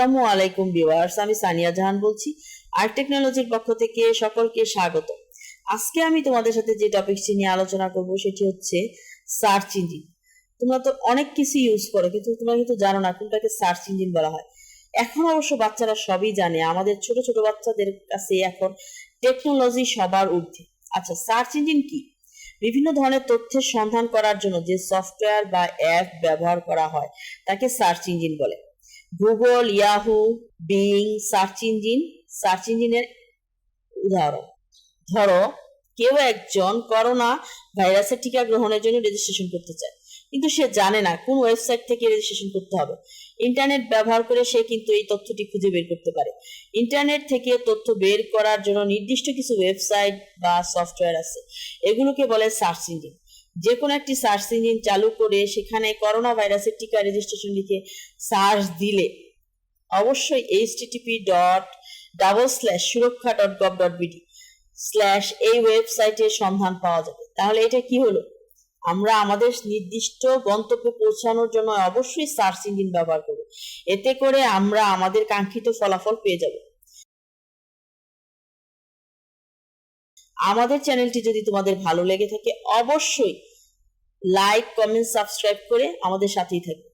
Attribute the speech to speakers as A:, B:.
A: আসসালামু আলাইকুম ভিউয়ার্স, আমি সানিয়া জাহান বলছি। আর টেকনোলজির পক্ষ থেকে সকলকে স্বাগত। আজকে আমি তোমাদের সাথে যে টপিকটি নিয়ে আলোচনা করব সেটি হচ্ছে সার্চ ইঞ্জিন তোমরা তো অনেক কিছু ইউজ করো, কিন্তু তোমরা কিন্তু জানো না কোনটাকে সার্চ ইঞ্জিন বলা হয়। এখন অবশ্য বাচ্চারা সবই জানে, আমাদের ছোট ছোট বাচ্চাদের কাছে এখন টেকনোলজি সবার ঊর্ধ্বে। আচ্ছা সার্চ ইঞ্জিন কি? বিভিন্ন ধরনের তথ্যের সন্ধান করার জন্য যে সফটওয়্যার বা অ্যাপ ব্যবহার করা হয়, তাকে সার্চ ইঞ্জিন বলে। Google Yahoo Bing search engine search ইঞ্জিনের উদাহরণ। ধরো, কেউ একজন করোনা ভাইরাসের টিকা গ্রহণের জন্য রেজিস্ট্রেশন করতে চায়, কিন্তু সে জানে না কোন ওয়েবসাইট থেকে রেজিস্ট্রেশন করতে হবে। ইন্টারনেট ব্যবহার করে সে কিন্তু এই তথ্যটি খুঁজে বের করতে পারে। ইন্টারনেট থেকে তথ্য বের করার জন্য নির্দিষ্ট কিছু ওয়েবসাইট বা সফটওয়্যার আছে, এগুলোকে বলে সার্চ ইঞ্জিন যে কোনো একটি সার্চ ইঞ্জিন চালু করে সেখানে করোনা ভাইরাসের টিকা রেজিস্ট্রেশন লিখে সার্চ দিলে অবশ্যই HTTP dot double slash Suraksha dot gov dot BD slash এই ওয়েবসাইটের সন্ধান পাওয়া যাবে। তাহলে এটা কি হলো? আমরা আমাদের নির্দিষ্ট গন্তব্যে পৌঁছানোর জন্য অবশ্যই সার্চ ইঞ্জিন ব্যবহার করব। এতে করে আমরা আমাদের কাঙ্ক্ষিত ফলাফল পেয়ে যাব। আমাদের চ্যানেলটি যদি তোমাদের ভালো লেগে থাকে, অবশ্যই লাইক কমেন্ট সাবস্ক্রাইব করে আমাদের সাথেই থাকবে।